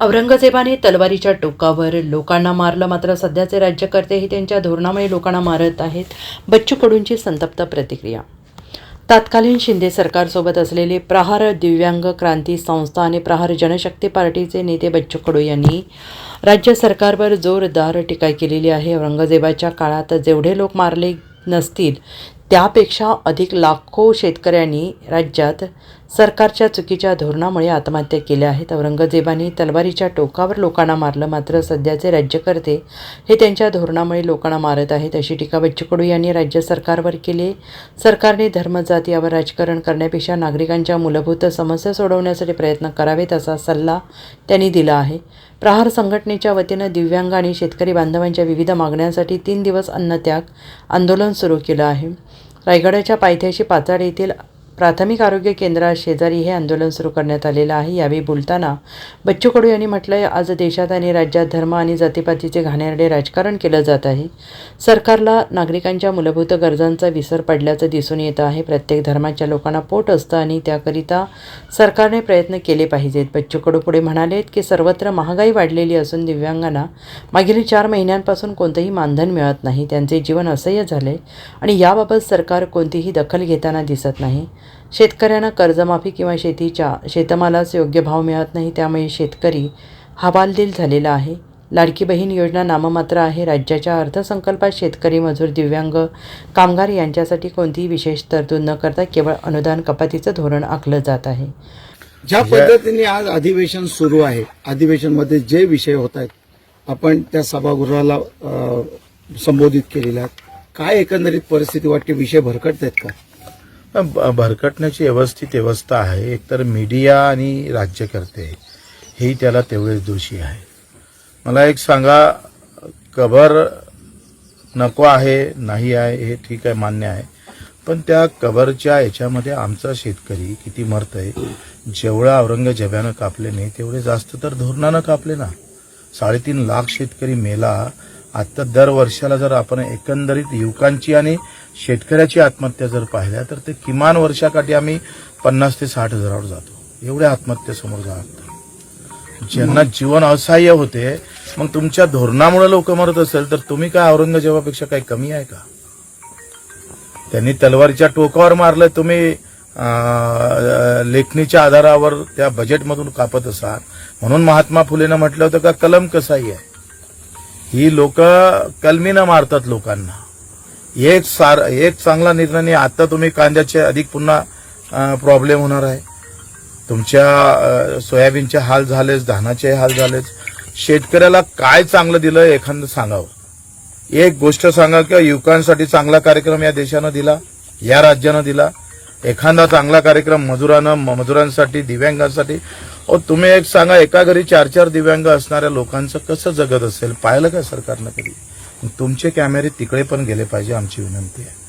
औरंगजेबाने तलवारीच्या टोकावर लोकांना मारलं. मात्र सध्याचे राज्यकर्तेही त्यांच्या धोरणामुळे लोकांना मारत आहेत. बच्चू कडूंची संतप्त प्रतिक्रिया. तत्कालीन शिंदे सरकारसोबत असलेले प्रहार दिव्यांग क्रांती संस्था आणि प्रहार जनशक्ती पार्टीचे नेते बच्चू कडू यांनी राज्य सरकारवर जोरदार टीका केलेली आहे. औरंगजेबाच्या काळात जेवढे लोक मारले नसतील त्यापेक्षा अधिक लाखो शेतकऱ्यांनी राज्यात सरकारच्या चुकीच्या धोरणामुळे आत्महत्या केल्या आहेत. औरंगजेबाने तलवारीच्या टोकावर लोकांना मारलं मात्र सध्याचे राज्यकर्ते हे त्यांच्या धोरणामुळे लोकांना मारत आहेत अशी टीका बच्चू कडू यांनी राज्य सरकारवर केली. सरकारने धर्मजात यावर राजकारण करण्यापेक्षा नागरिकांच्या मूलभूत समस्या सोडवण्यासाठी प्रयत्न करावेत असा सल्ला त्यांनी दिला आहे. प्रहार संघटनेच्या वतीनं दिव्यांग आणि शेतकरी बांधवांच्या विविध मागण्यांसाठी तीन दिवस अन्नत्याग आंदोलन सुरू केलं आहे. रायगडाच्या पायथ्याशी पाचाड येथील प्राथमिक आरोग्य केंद्राशेजारी हे आंदोलन सुरू करण्यात आलेलं आहे. यावेळी बोलताना बच्चू कडू यांनी म्हटलंय आज देशात आणि राज्यात धर्म आणि जातीपातीचे घाणेरडे राजकारण केलं जात आहे. सरकारला नागरिकांच्या मूलभूत गरजांचा विसर पडल्याचं दिसून येतं आहे. प्रत्येक धर्माच्या लोकांना पोट असतं आणि त्याकरिता सरकारने प्रयत्न केले पाहिजेत. बच्चू कडू पुढे म्हणालेत की सर्वत्र महागाई वाढलेली असून दिव्यांगांना मागील चार महिन्यांपासून कोणतंही मानधन मिळत नाही. त्यांचे जीवन असह्य झाले आणि याबाबत सरकार कोणतीही दखल घेताना दिसत नाही. शेतकऱ्यांना कर्जमाफी किंवा शेतीच्या शेतमालास योग्य भाव मिळत नाही त्यामुळे शेतकरी हवालदिल झालेला आहे. लाडकी बहीण योजना नाममात्र आहे. राज्याच्या अर्थसंकल्पात शेतकरी मजूर दिव्यांग कामगार यांच्यासाठी कोणतीही विशेष तरतूद न करता केवळ अनुदान कपातीचं धोरण आखलं जात आहे. ज्या पद्धतीने आज अधिवेशन सुरू आहे अधिवेशनमध्ये जे विषय होत आहेत आपण त्या सभागृहाला संबोधित केलेल्या आहेत. काय एकंदरीत परिस्थिती वाटते? विषय भरकटत आहेत का? भरकटण्याची व्यवस्थित व्यवस्था आहे. एकतर मीडिया आणि राज्यकर्ते हेही त्याला तेवढेच दोषी आहे. मला एक सांगा कबर नको आहे नाही आहे हे ठीक आहे मान्य आहे. पण त्या कबरच्या याच्यामध्ये आमचा शेतकरी किती मरतय जेवढं औरंगजेबानं कापले नाही तेवढे जास्त तर धोरणानं कापले ना. साडेतीन लाख शेतकरी मेला. आता दर वर्षाला जर आपण एकंदरीत युवकांची आणि शेतकऱ्याची आत्महत्या जर पाहिल्या तर ते किमान वर्षाकाठी आम्ही पन्नास ते साठ हजारावर जातो. एवढ्या आत्महत्येसमोर जातो ज्यांना जीवन असहाय्य होते मग तुमच्या धोरणामुळे लोक मरत असेल तर तुम्ही काय औरंगजेबापेक्षा काही कमी आहे का? त्यांनी तलवारीच्या टोकावर मारलं तुम्ही लेखणीच्या आधारावर त्या बजेटमधून कापत असाल. म्हणून महात्मा फुलेनं म्हटलं होतं का कलम कसाही आहे? ही लोक कलमीनं मारतात लोकांना. एक सार एक चांगला निर्णय नाही. आता तुम्ही कांद्याचे अधिक पुन्हा प्रॉब्लेम होणार आहे. तुमच्या सोयाबीनचे हाल झालेच धानाचे हाल झालेच. शेतकऱ्याला काय चांगलं दिलं एखादं सांगावं. एक गोष्ट सांगा किंवा युवकांसाठी चांगला कार्यक्रम या देशानं दिला या राज्यानं दिला. एखादा चांगला कार्यक्रम मजुरानं मजुरांसाठी दिव्यांगांसाठी. अहो तुम्ही एक सांगा एका घरी चार चार दिव्यांग असणाऱ्या लोकांचं कसं जगत असेल? पाहिलं का सरकारनं कधी? तुमचे कॅमेरे तिकडे पण गेले पाहिजे आमची विनंती आहे.